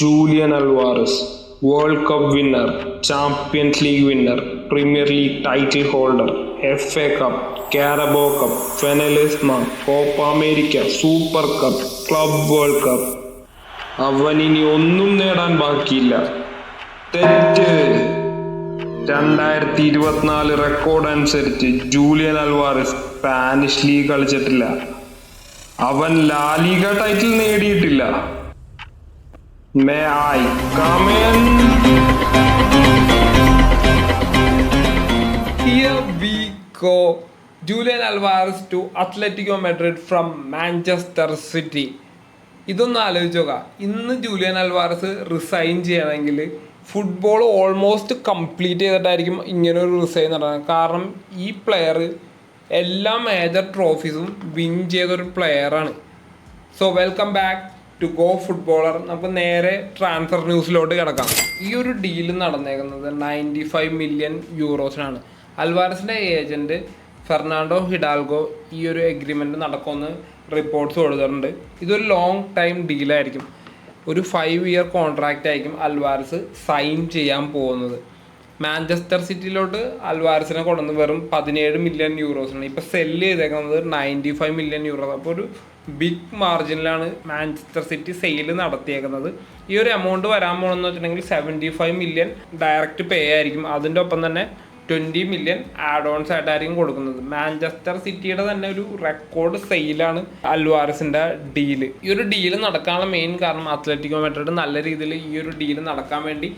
Julian Alvarez world cup winner champions league winner premier league title holder F A cup Carabao cup Finalissima Copa America super cup club world cup അവൻ ഇനി ഒന്നും നേടാൻ ബാക്കിയില്ല. തെറ്റ്. രണ്ടായിരത്തി ഇരുപത്തിനാല് record അനുസരിച്ച് ജൂലിയൻ അൽവാറിസ് സ്പാനിഷ് ലീഗ് കളിച്ചിട്ടില്ല. അവൻ ലാലിക ടൈറ്റിൽ നേടിയിട്ടില്ല. May come in? Here we go. Julian Alvarez to Atletico Madrid from Manchester City. ഇതൊന്ന് ആലോചിച്ച് നോക്കാം ഇന്ന് ജൂലിയൻ അൽവാറസ് റിസൈൻ ചെയ്യണമെങ്കിൽ ഫുട്ബോൾ ഓൾമോസ്റ്റ് കംപ്ലീറ്റ് ചെയ്തിട്ടായിരിക്കും ഇങ്ങനെ ഒരു റിസൈൻ നടക്കുന്നത് കാരണം ഈ പ്ലെയർ എല്ലാ മേജർ ട്രോഫീസും വിൻ ചെയ്തൊരു പ്ലെയറാണ് so welcome back to go footballer നമുക്ക് നേരെ ട്രാൻസ്ഫർ ന്യൂസിലോട്ട് കിടക്കാം. ഈ ഒരു ഡീൽ നടന്നേക്കുന്നത് നയന്റി ഫൈവ് മില്യൺ യൂറോസിനാണ് അൽവാരസിന്റെ ഏജന്റ് ഫെർണാണ്ടോ ഹിഡാൽഗോ ഈ ഒരു എഗ്രിമെന്റ് നടക്കുമെന്ന് റിപ്പോർട്ട്സ് കൊടുത്തിട്ടുണ്ട്. ഇതൊരു ലോങ് ടൈം ഡീലായിരിക്കും ഒരു ഫൈവ് ഇയർ കോൺട്രാക്റ്റ് ആയിരിക്കും അൽവാരസ് സൈൻ ചെയ്യാൻ പോകുന്നത്. മാഞ്ചസ്റ്റർ സിറ്റിയിലോട്ട് അൽവാരസിനെ കൊണ്ടുവന്ന് വെറും പതിനേഴ് മില്യൺ യൂറോസിനാണ് ഇപ്പോൾ സെല്ല് ചെയ്തേക്കുന്നത് നയന്റി ഫൈവ് മില്യൺ യൂറോസ് അപ്പോൾ ഒരു ബിഗ് മാർജിനിലാണ് മാഞ്ചസ്റ്റർ സിറ്റി സെയിൽ നടത്തിയേക്കുന്നത്. ഈ ഒരു എമൗണ്ട് വരാൻ പോകണമെന്ന് വെച്ചിട്ടുണ്ടെങ്കിൽ seventy five million direct pay ആയിരിക്കും. അതിന്റെ ഒപ്പം തന്നെ ട്വന്റി മില്യൺ ആഡ് ഓൺസ് ആയിട്ടായിരിക്കും കൊടുക്കുന്നത്. മാഞ്ചസ്റ്റർ സിറ്റിയുടെ തന്നെ ഒരു റെക്കോർഡ് സെയിലാണ് അൽവാരസിന്റെ ഡീൽ ഈ ഒരു ഡീൽ നടക്കാനുള്ള മെയിൻ കാരണം അത്ലറ്റിക്കോ മെട്രിഡ് നല്ല രീതിയിൽ ഈ ഒരു ഡീൽ നടക്കാൻ വേണ്ടി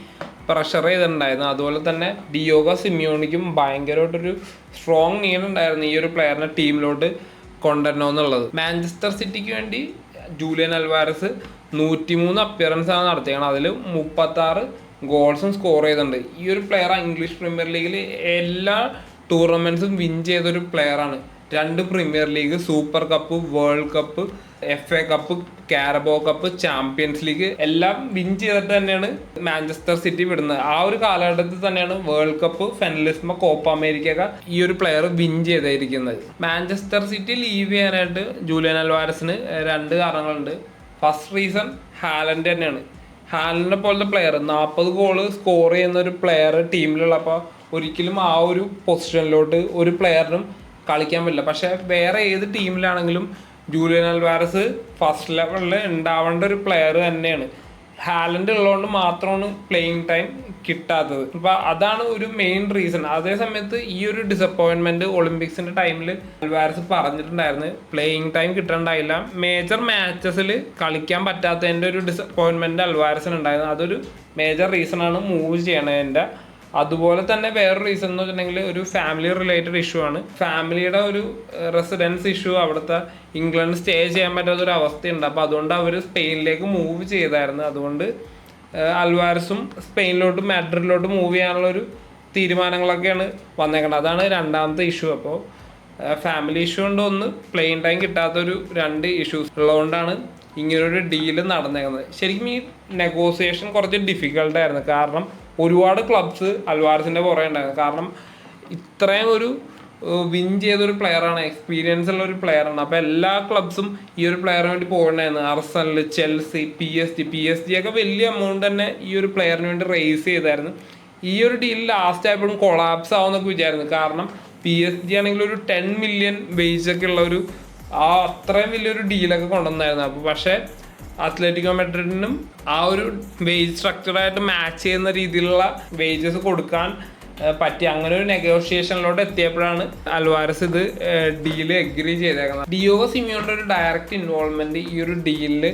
പ്രഷർ ചെയ്തിട്ടുണ്ടായിരുന്നു. അതുപോലെ തന്നെ ഡിയോഗ സിമിയോണിക്കും ഭയങ്കരമായിട്ടൊരു സ്ട്രോങ് നീഡ് ഉണ്ടായിരുന്നു ഈ ഒരു പ്ലെയറിനെ ടീമിലോട്ട് കൊണ്ടുവരണമെന്നുള്ളത്. മാഞ്ചസ്റ്റർ സിറ്റിക്ക് വേണ്ടി ജൂലിയൻ അൽവാരസ് നൂറ്റിമൂന്ന് അപ്പിയറൻസ് ആണ് നടത്തിയത് അതിൽ മുപ്പത്താറ് ഗോൾസും സ്കോർ ചെയ്തിട്ടുണ്ട്. ഈ ഒരു പ്ലെയർ ഇംഗ്ലീഷ് പ്രീമിയർ ലീഗിൽ എല്ലാ ടൂർണമെന്റ്സും വിൻ ചെയ്തൊരു പ്ലെയറാണ്. രണ്ട് premier league super cup world cup F A cup Carabao cup champions league എല്ലാം വിൻ ചെയ്തിട്ട് തന്നെയാണ് മാഞ്ചസ്റ്റർ സിറ്റി വിടുന്നത്. ആ ഒരു കാലഘട്ടത്തിൽ തന്നെയാണ് world cup Finalissima Copa America ഈ ഒരു പ്ലെയർ വിൻ ചെയ്തിരിക്കുന്നത് മാഞ്ചസ്റ്റർ സിറ്റി ലീവ് ചെയ്യാനായിട്ട് ജൂലിയൻ അൽവാരസിന് രണ്ട് കാരണങ്ങളുണ്ട്. ഫസ്റ്റ് റീസൺ ഹാലൻഡ് തന്നെയാണ്. ഹാലൻഡിനെ പോലത്തെ പ്ലെയർ നാൽപ്പത് ഗോൾ സ്കോർ ചെയ്യുന്ന ഒരു പ്ലെയർ ടീമിലുള്ളപ്പോൾ ഒരിക്കലും ആ ഒരു പൊസിഷനിലോട്ട് ഒരു പ്ലെയറിനും കളിക്കാൻ പറ്റില്ല. പക്ഷെ വേറെ ഏത് ടീമിലാണെങ്കിലും ജൂലിയൻ അൽവാരസ് ഫസ്റ്റ് ലെവലിൽ ഉണ്ടാവേണ്ട ഒരു പ്ലെയർ തന്നെയാണ്. ഹാലൻഡ് ഉള്ളതുകൊണ്ട് മാത്രമാണ് പ്ലേയിങ് ടൈം കിട്ടാത്തത്. അപ്പോൾ അതാണ് ഒരു മെയിൻ റീസൺ അതേ സമയത്ത് ഈ ഒരു ഡിസപ്പോയിൻമെന്റ് ഒളിമ്പിക്സിന്റെ ടൈമിൽ അൽവാരസ് പറഞ്ഞിട്ടുണ്ടായിരുന്നു പ്ലേയിങ് ടൈം കിട്ടണ്ടായില്ല. മേജർ മാച്ചസിൽ കളിക്കാൻ പറ്റാത്തതിന്റെ ഒരു ഡിസപ്പോയിൻമെന്റ് അൽവാരസിന് ഉണ്ടായിരുന്നു. അതൊരു മേജർ റീസണാണ് മൂവ് ചെയ്യണതിന്റെ. അതുപോലെ തന്നെ വേറെ റീസൺ എന്ന് വെച്ചിട്ടുണ്ടെങ്കിൽ ഒരു ഫാമിലി റിലേറ്റഡ് ഇഷ്യൂ ആണ്. ഫാമിലിയുടെ ഒരു റെസിഡൻസ് ഇഷ്യൂ അവിടുത്തെ ഇംഗ്ലണ്ട് സ്റ്റേ ചെയ്യാൻ പറ്റാത്ത ഒരു അവസ്ഥയുണ്ട്. അപ്പോൾ അതുകൊണ്ട് അവർ സ്പെയിനിലേക്ക് മൂവ് ചെയ്തായിരുന്നു. അതുകൊണ്ട് അൽവാരസും സ്പെയിനിലോട്ടും മാഡ്രിഡിലോട്ടും മൂവ് ചെയ്യാനുള്ള ഒരു തീരുമാനങ്ങളൊക്കെയാണ് വന്നേക്കുന്നത് അതാണ് രണ്ടാമത്തെ ഇഷ്യൂ അപ്പോൾ ഫാമിലി ഇഷ്യൂ കൊണ്ട് ഒന്ന് പ്ലെയിൻ ടൈം കിട്ടാത്തൊരു രണ്ട് ഇഷ്യൂസ് ഉള്ളതുകൊണ്ടാണ് ഇങ്ങനൊരു ഡീൽ നടന്നേക്കുന്നത് ശരിക്കും ഈ നെഗോസിയേഷൻ കുറച്ച് ഡിഫിക്കൽട്ടായിരുന്നു കാരണം ഒരുപാട് ക്ലബ്സ് അൽവാരസിന്റെ പുറകെ ഉണ്ടായിരുന്നു. കാരണം ഇത്രയും ഒരു വിൻ ചെയ്തൊരു പ്ലെയറാണ് എക്സ്പീരിയൻസ് ഉള്ള ഒരു പ്ലെയറാണ് അപ്പോൾ എല്ലാ ക്ലബ്സും ഈ ഒരു പ്ലെയറിന് വേണ്ടി പോകണ്ടായിരുന്നു. Arsenal Chelsea P S G P S G ഒക്കെ വലിയ എമൗണ്ട് തന്നെ ഈ ഒരു പ്ലെയറിന് വേണ്ടി റേസ് ചെയ്തായിരുന്നു. ഈ ഒരു ഡീൽ ലാസ്റ്റ് ആയപ്പോഴും കൊളാപ്സ് ആവുമെന്നൊക്കെ വിചാരിക്കുന്നു. കാരണം പി എസ് ജി ആണെങ്കിൽ ഒരു ടെൻ മില്യൺ വേജ് ഒക്കെ ഉള്ള ഒരു ആ അത്രയും വലിയൊരു ഡീലൊക്കെ കൊണ്ടുവന്നായിരുന്നു. അപ്പോൾ പക്ഷേ അത്ലറ്റിക്കോ മെഡ്രിഡിനും ആ ഒരു വേജ് സ്ട്രക്ചറായിട്ട് മാച്ച് ചെയ്യുന്ന രീതിയിലുള്ള വേജസ് കൊടുക്കാൻ പറ്റി. അങ്ങനെ ഒരു നെഗോഷിയേഷനിലോട്ട് എത്തിയപ്പോഴാണ് അൽവാരസ് ഇത് ഡീൽ എഗ്രി ചെയ്തേക്കുന്നത്. ഡിയോഗോ സിമിയോന്റെ ഒരു ഡയറക്റ്റ് ഇൻവോൾവ്മെന്റ് ഈ ഒരു ഡീലിൽ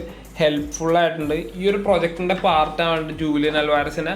ഹെൽപ്ഫുൾ ആയിട്ടുണ്ട്. ഈ ഒരു പ്രൊജക്ടിന്റെ പാർട്ട് ആവേണ്ട ജൂലിയൻ അൽവാരസിനെ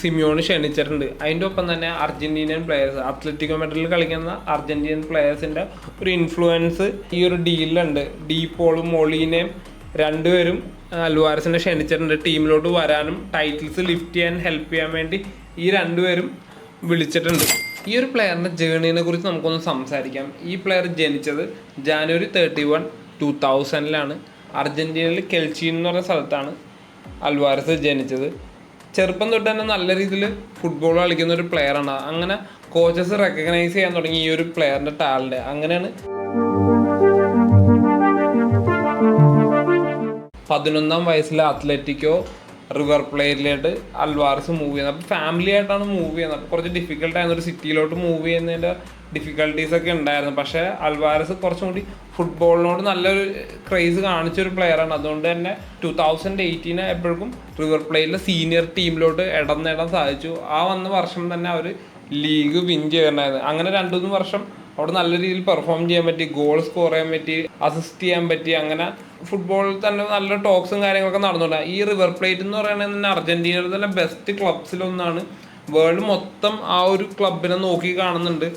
സിമിയോണ് ക്ഷണിച്ചിട്ടുണ്ട്. അതിന്റെ ഒപ്പം തന്നെ അർജന്റീനിയൻ പ്ലെയേഴ്സ് അത്ലറ്റിക്കോ മെഡലിൽ കളിക്കുന്ന അർജന്റീനിയൻ പ്ലെയേഴ്സിന്റെ ഒരു ഇൻഫ്ലുവൻസ് ഈ ഒരു ഡീലിലുണ്ട് ഡീപോളും മൊളീനയും രണ്ടുപേരും അൽവാരസിനെ ക്ഷണിച്ചിട്ടുണ്ട്. ടീമിലോട്ട് വരാനും ടൈറ്റിൽസ് ലിഫ്റ്റ് ചെയ്യാൻ ഹെൽപ്പ് ചെയ്യാൻ വേണ്ടി ഈ രണ്ടുപേരും വിളിച്ചിട്ടുണ്ട്. ഈ ഒരു പ്ലെയറിന്റെ ജേണിനെ കുറിച്ച് നമുക്കൊന്ന് സംസാരിക്കാം. ഈ പ്ലെയർ ജനിച്ചത് ജാനുവരി തേർട്ടി വൺ ടൂ തൗസൻഡിലാണ് അർജന്റീനയിൽ കെൽച്ചി എന്ന് പറഞ്ഞ സ്ഥലത്താണ് അൽവാരസ് ജനിച്ചത്. ചെറുപ്പം തൊട്ട് തന്നെ നല്ല രീതിയിൽ ഫുട്ബോൾ കളിക്കുന്ന ഒരു പ്ലെയറാണ് അങ്ങനെ കോച്ചസ് റെക്കഗ്നൈസ് ചെയ്യാൻ തുടങ്ങി ഈ ഒരു പ്ലെയറിന്റെ ടാലന്റ് അങ്ങനെയാണ് പതിനൊന്നാം വയസ്സിൽ അത്ലറ്റിക്കോ റിവർ പ്ലേറ്റിലോട്ട് അൽവാർസ് മൂവ് ചെയ്യുന്നത് അപ്പോൾ ഫാമിലി ആയിട്ടാണ് മൂവ് ചെയ്യുന്നത്. അപ്പോൾ കുറച്ച് ഡിഫിക്കൽട്ട് ആയിരുന്നു ഒരു സിറ്റിയിലോട്ട് മൂവ് ചെയ്യുന്നതിന്റെ ഡിഫിക്കൽട്ടീസ് ഒക്കെ ഉണ്ടായിരുന്നു. പക്ഷേ അൽവാരസ് കുറച്ചും കൂടി ഫുട്ബോളിനോട് നല്ലൊരു ക്രേസ് കാണിച്ചൊരു പ്ലെയറാണ് അതുകൊണ്ട് തന്നെ ടൂ തൗസൻഡ് എയ്റ്റീൻ ആയപ്പോഴേക്കും റിവർ പ്ലേറ്റിലെ സീനിയർ ടീമിലോട്ട് ഇടം നേടാൻ സാധിച്ചു. ആ വന്ന വർഷം തന്നെ അവർ ലീഗ് വിൻ ചെയ്യുന്നുണ്ടായിരുന്നു അങ്ങനെ രണ്ടു മൂന്ന് വർഷം അവിടെ നല്ല രീതിയിൽ പെർഫോം ചെയ്യാൻ പറ്റി ഗോൾ സ്കോർ ചെയ്യാൻ പറ്റി അസിസ്റ്റ് ചെയ്യാൻ പറ്റി അങ്ങനെ ഫുട്ബോളിൽ തന്നെ നല്ല ടോക്സും കാര്യങ്ങളൊക്കെ നടന്നുണ്ട് ഈ റിവർ പ്ലേറ്റ് എന്ന് പറയുന്നത് തന്നെ തന്നെ ബെസ്റ്റ് ക്ലബ്സിലൊന്നാണ് വേൾഡ് മൊത്തം ആ ഒരു ക്ലബിനെ നോക്കി കാണുന്നുണ്ട്.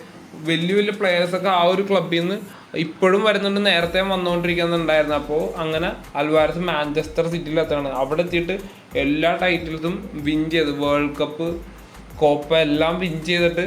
വലിയ വലിയ പ്ലെയേഴ്സൊക്കെ ആ ഒരു ക്ലബിൽ നിന്ന് ഇപ്പോഴും വരുന്നുണ്ട് നേരത്തെ വന്നുകൊണ്ടിരിക്കുന്നുണ്ടായിരുന്നു അപ്പോൾ അങ്ങനെ അൽവാരസ് മാഞ്ചസ്റ്റർ സിറ്റിയിൽ അവിടെ എത്തിയിട്ട് എല്ലാ ടൈറ്റിൽസും വിൻ ചെയ്ത്. വേൾഡ് കപ്പ് കോപ്പ എല്ലാം വിൻ ചെയ്തിട്ട്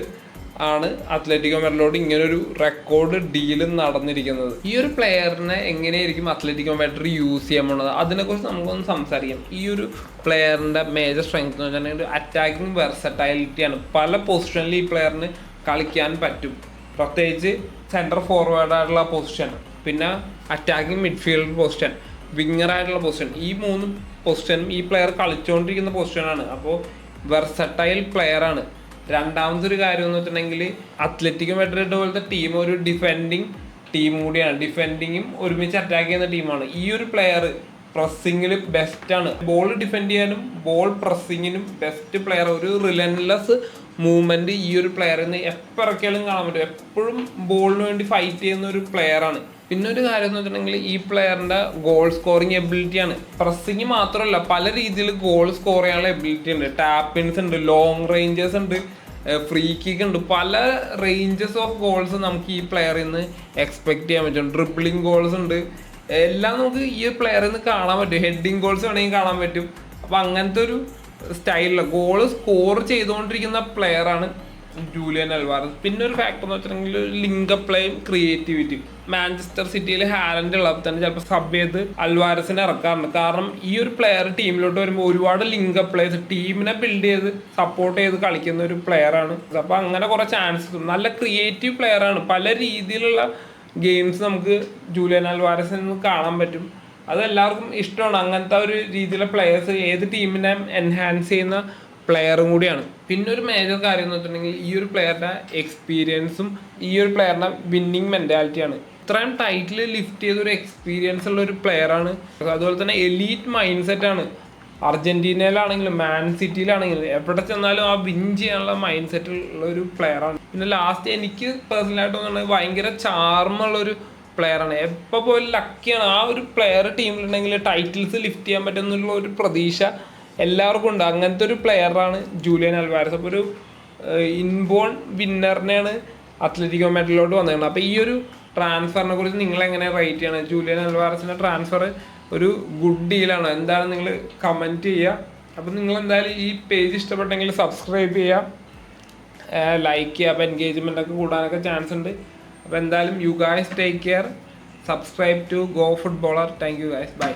ആണ് അത്ലറ്റിക്കോ മെഡലോട് ഇങ്ങനൊരു റെക്കോർഡ് ഡീൽ നടന്നിരിക്കുന്നത്. ഈ ഒരു പ്ലെയറിനെ എങ്ങനെയായിരിക്കും അത്ലറ്റിക്കോ മെഡൽ യൂസ് ചെയ്യാൻ പോണത്? അതിനെക്കുറിച്ച് നമുക്കൊന്ന് സംസാരിക്കാം. ഈ ഒരു പ്ലെയറിന്റെ മേജർ സ്ട്രെങ്ത് എന്ന് വെച്ചിട്ടുണ്ടെങ്കിൽ അറ്റാക്കിംഗ് വെർസറ്റൈലിറ്റിയാണ് പല പൊസിഷനിൽ ഈ പ്ലെയറിന് കളിക്കാൻ പറ്റും. പ്രത്യേകിച്ച് സെന്റർ ഫോർവേഡ് ആയിട്ടുള്ള പൊസിഷൻ പിന്നെ അറ്റാക്കിംഗ് മിഡ്ഫീൽഡ് പൊസിഷൻ വിങ്ങർ ആയിട്ടുള്ള പൊസിഷൻ ഈ മൂന്ന് പൊസിഷനും ഈ പ്ലെയർ കളിച്ചുകൊണ്ടിരിക്കുന്ന പൊസിഷനാണ് അപ്പോൾ വെർസറ്റൈൽ പ്ലെയറാണ് രണ്ടാമത്തെ ഒരു കാര്യം എന്ന് വെച്ചിട്ടുണ്ടെങ്കിൽ അത്ലറ്റിക് മെഡ്രിഡ് പോലത്തെ ടീം ഒരു ഡിഫെൻഡിങ് ടീം കൂടിയാണ്. ഡിഫെൻഡിങ്ങും ഒരുമിച്ച് അറ്റാക്ക് ചെയ്യുന്ന ടീമാണ് ഈ ഒരു പ്ലെയർ പ്രസ്സിങ്ങിൽ ബെസ്റ്റാണ് ബോൾ ഡിഫെൻഡ് ചെയ്യാനും ബോൾ പ്രസ്സിങ്ങിനും ബെസ്റ്റ് പ്ലെയർ ഒരു റിലൻലെസ് മൂവ്മെന്റ് ഈ ഒരു പ്ലെയറിൽ നിന്ന് എപ്പോൾ കാണാൻ പറ്റും. എപ്പോഴും ബോളിന് വേണ്ടി ഫൈറ്റ് ചെയ്യുന്ന ഒരു പ്ലെയർ ആണ്. പിന്നെ ഒരു കാര്യം എന്ന് വെച്ചിട്ടുണ്ടെങ്കിൽ ഈ പ്ലെയറിന്റെ ഗോൾ സ്കോറിംഗ് എബിലിറ്റിയാണ് പ്രസ്സിങ് മാത്രമല്ല പല രീതിയിൽ ഗോൾ സ്കോർ ചെയ്യാനുള്ള എബിലിറ്റി ഉണ്ട്. ടാപ്പിൻസ് ഉണ്ട് ലോങ് റേഞ്ചേഴ്സ് ഉണ്ട് ഫ്രീ കിക്ക് ഉണ്ട്. പല റേഞ്ചസ് ഓഫ് ഗോൾസ് നമുക്ക് ഈ പ്ലെയറിൽ നിന്ന് എക്സ്പെക്ട് ചെയ്യാൻ പറ്റും. ഡ്രിബിളിംഗ് ഗോൾസ് ഉണ്ട്. എല്ലാം നമുക്ക് ഈ പ്ലെയറിൽ നിന്ന് കാണാൻ പറ്റും. ഹെഡിങ് ഗോൾസ് വേണമെങ്കിൽ കാണാൻ പറ്റും. അപ്പം അങ്ങനത്തെ ഒരു സ്റ്റൈലിൽ ഗോൾ സ്കോർ ചെയ്തുകൊണ്ടിരിക്കുന്ന പ്ലെയർ ആണ് ജൂലിയൻ അൽവാറസ് പിന്നെ ഒരു ഫാക്ടർ എന്ന് വെച്ചിട്ടുണ്ടെങ്കിൽ ലിങ്ക് പ്ലേയും ക്രിയേറ്റിവിറ്റി മാഞ്ചസ്റ്റർ സിറ്റിയിൽ ഹാലൻഡ് ഉള്ളപ്പോൾ തന്നെ ചിലപ്പോൾ സബ് ചെയ്ത് അൽവാരസിനെ ഇറക്കാറുണ്ട്. കാരണം ഈ ഒരു പ്ലെയർ ടീമിലോട്ട് വരുമ്പോൾ ഒരുപാട് ലിങ്ക് പ്ലേയേഴ്സ് ടീമിനെ ബിൽഡ് ചെയ്ത് സപ്പോർട്ട് ചെയ്ത് കളിക്കുന്ന ഒരു പ്ലെയർ ആണ്. അപ്പോൾ അങ്ങനെ കുറേ ചാൻസസ് നല്ല ക്രിയേറ്റീവ് പ്ലെയർ ആണ്. പല രീതിയിലുള്ള ഗെയിംസ് നമുക്ക് ജൂലിയൻ അൽവാരസിൽ നിന്ന് കാണാൻ പറ്റും. അത് എല്ലാവർക്കും ഇഷ്ടമാണ്. അങ്ങനത്തെ ഒരു രീതിയിലെ പ്ലെയേഴ്സ് ഏത് ടീമിനെ എൻഹാൻസ് ചെയ്യുന്ന പ്ലെയറും കൂടിയാണ്. പിന്നെ ഒരു മേജർ കാര്യം എന്ന് വെച്ചിട്ടുണ്ടെങ്കിൽ ഈ ഒരു പ്ലെയറുടെ എക്സ്പീരിയൻസും ഈ ഒരു പ്ലെയറിന്റെ വിന്നിങ് മെന്റാലിറ്റിയാണ് ഇത്രയും ടൈറ്റിൽ ലിഫ്റ്റ് ചെയ്തൊരു എക്സ്പീരിയൻസ് ഉള്ള ഒരു പ്ലെയർ ആണ്. അതുപോലെ തന്നെ എലീറ്റ് മൈൻഡ് സെറ്റാണ് അർജന്റീനയിലാണെങ്കിലും മാൻ സിറ്റിയിലാണെങ്കിലും എവിടെ ചെന്നാലും ആ വിൻ ചെയ്യാനുള്ള മൈൻഡ് സെറ്റ് ഉള്ള ഒരു പ്ലെയർ ആണ്. പിന്നെ ലാസ്റ്റ് എനിക്ക് പേഴ്സണലായിട്ട് ഭയങ്കര ചാർമുള്ള ആണ്. എപ്പോൾ പോലും ലക്കിയാണ് ആ ഒരു പ്ലെയർ ടീമിലുണ്ടെങ്കിൽ ടൈറ്റിൽസ് ലിഫ്റ്റ് ചെയ്യാൻ പറ്റുന്നുള്ള ഒരു പ്രതീക്ഷ എല്ലാവർക്കും ഉണ്ട്. അങ്ങനത്തെ ഒരു പ്ലെയറാണ് ജൂലിയൻ അൽവാരസ്. അപ്പോൾ ഒരു ഇൻബോൺ വിന്നറിനെയാണ് അത്ലറ്റിക്കോ മെഡലിലോട്ട് വന്നിരുന്നത് അപ്പോൾ ഈ ഒരു ട്രാൻസ്ഫറിനെ കുറിച്ച് നിങ്ങൾ എങ്ങനെ റേറ്റ് ചെയ്യണം? ജൂലിയൻ അൽവാരസിന്റെ ട്രാൻസ്ഫർ ഒരു ഗുഡ് ഡീലാണ് എന്താണ് നിങ്ങൾ കമന്റ് ചെയ്യുക. അപ്പോൾ നിങ്ങൾ എന്തായാലും ഈ പേജ് ഇഷ്ടപ്പെട്ടെങ്കിൽ സബ്സ്ക്രൈബ് ചെയ്യുക. ലൈക്ക് ചെയ്യുക. അപ്പോൾ എൻഗേജ്മെന്റ് ഒക്കെ കൂടാനൊക്കെ ചാൻസ് ഉണ്ട്. അപ്പോൾ എന്തായാലും you guys take care subscribe to Go Footballer thank you guys bye